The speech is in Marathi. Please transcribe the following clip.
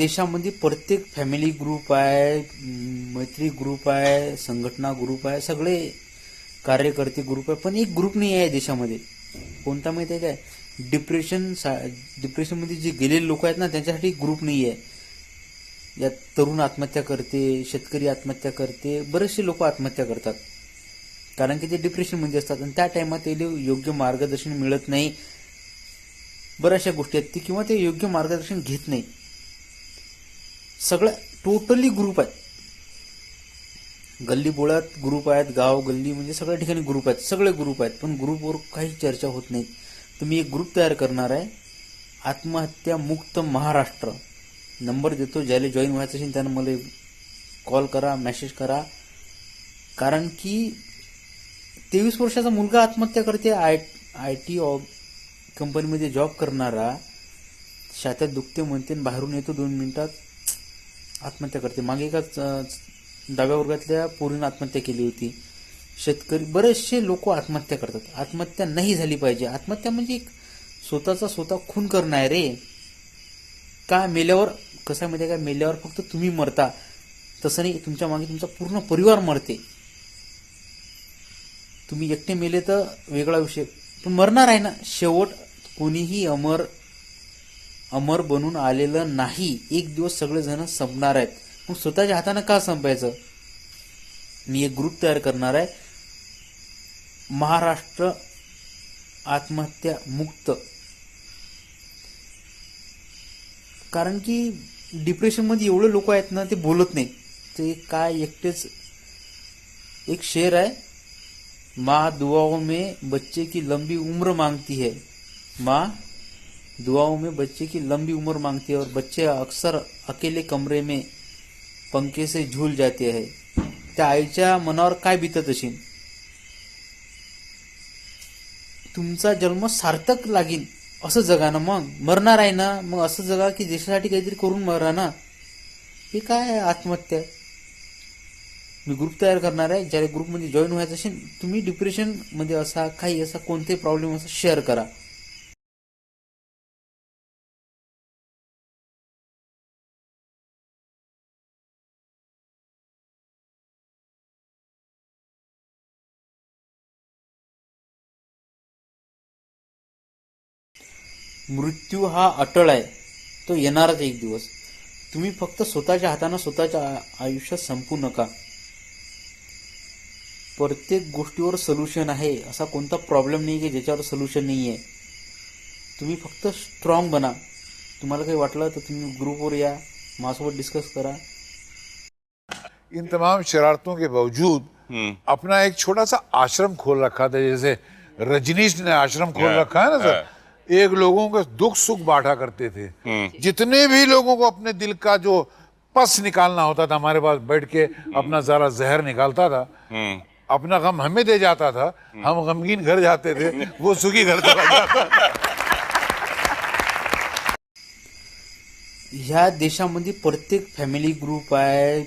देशामध्ये प्रत्येक फॅमिली ग्रुप आहे मैत्री ग्रुप आहे संघटना ग्रुप आहे सगळे कार्यकर्ते ग्रुप आहे पण एक ग्रुप नाही आहे देशामध्ये. कोणता माहिती आहे काय? डिप्रेशन डिप्रेशनमध्ये जे गेलेले लोक आहेत ना त्यांच्यासाठी ग्रुप नाही आहे. यात तरुण आत्महत्या करते शेतकरी आत्महत्या करते बरेचसे लोक आत्महत्या करतात. कारण की ते डिप्रेशनमध्ये असतात आणि त्या टायमात ते योग्य मार्गदर्शन मिळत नाही. बऱ्याचशा गोष्टी आहेत ती किंवा ते योग्य मार्गदर्शन घेत नाही. सगळ्या टोटली ग्रुप आहेत. गल्ली बोळात ग्रुप आहेत गाव गल्ली म्हणजे सगळ्या ठिकाणी ग्रुप आहेत. सगळे ग्रुप आहेत पण ग्रुपवर काही चर्चा होत नाही तुम्ही एक ग्रुप तयार करणार आहे. आत्महत्या मुक्त महाराष्ट्र. नंबर देतो ज्याला जॉईन व्हायचं असेल त्यानं मला कॉल करा मेसेज करा. कारण की तेवीस वर्षाचा मुलगा आत्महत्या करते. आय आय टी कंपनीमध्ये जॉब करणारा. छात्यात दुखते म्हणते आणि बाहेरून येतो दोन मिनिटात. आत्महत्या करते. मागे एका दहाव्या डाव्या वर्गातल्या पोरीनं आत्महत्या केली होती. शेतकरी बरेचसे लोक आत्महत्या करतात. आत्महत्या नाही झाली पाहिजे. आत्महत्या म्हणजे एक स्वतःचा स्वतः खून करणं आहे रे का मेल्यावर कसं आहे माहिती आहे का? मेल्यावर फक्त तुम्ही मरता. तसं नाही तुमच्या मागे तुमचा पूर्ण परिवार मरते. तुम्ही एकटे मेले तर वेगळा विषय. पण मरणार आहे ना? शेवट कोणीही अमर अमर बनून आलेलं नाही एक दिवस सगळेजण संपणार आहेत. मग स्वतःच्या हातानं का संपायचं? मी एक ग्रुप तयार करणार आहे. महाराष्ट्र आत्महत्या मुक्त. कारण की डिप्रेशनमध्ये एवढे लोक आहेत ना ते बोलत नाही. ते काय एकटेच एक शेर आहे. माँ दुआओं में बच्चे की लंबी उम्र मांगती है. माँ दुआओं में बच्चे की लंबी उम्र मांगती है और बच्चे अक्सर अकेले कमरे में पंखे से झूल जाते आहे त्या आईच्या मनावर काय बितत असेल? तुमचा जन्म सार्थक लागेल असं जगा ना मग. मरणार आहे ना मग असं जगा की देशासाठी काहीतरी करून मरा ना. हे काय आहे आत्महत्या? मी ग्रुप तयार करणार आहे. ज्याला ग्रुपमध्ये जॉईन व्हायचं असेल तुम्ही डिप्रेशनमध्ये असा काही असा कोणतेही प्रॉब्लेम असा शेअर करा. मृत्यू हा अटळ आहे. तो येणारच एक दिवस. तुम्ही फक्त स्वतःच्या हाताने स्वतःच्या आयुष्यात संपू नका. प्रत्येक गोष्टीवर सोल्युशन आहे असा कोणता प्रॉब्लेम नाही की ज्याच्यावर सोल्युशन नाही आहे तुम्ही फक्त स्ट्रॉंग बना. तुम्हाला काही वाटलं तर तुम्ही ग्रुपवर या माझ्यासोबत डिस्कस करा. इन तमाम शरारतों के बावजूद अपना एक छोटा सा आश्रम खोल रखा था जैसे रजनीश ने आश्रम खोल रखा है ना सर? एक लोगों का दुख सुख बांटा करते थे। जितने भी लोगों को अपने दिल का जो पस निकालना होता था हमारे पास बैठ के अपना जरा जहर निकालता था अपना गम हमें दे जाता था हम गमगीन घर जाते थे वो सुखी घर चला जाता था। ह्या देशामध्ये प्रत्येक फॅमिली ग्रुप आहे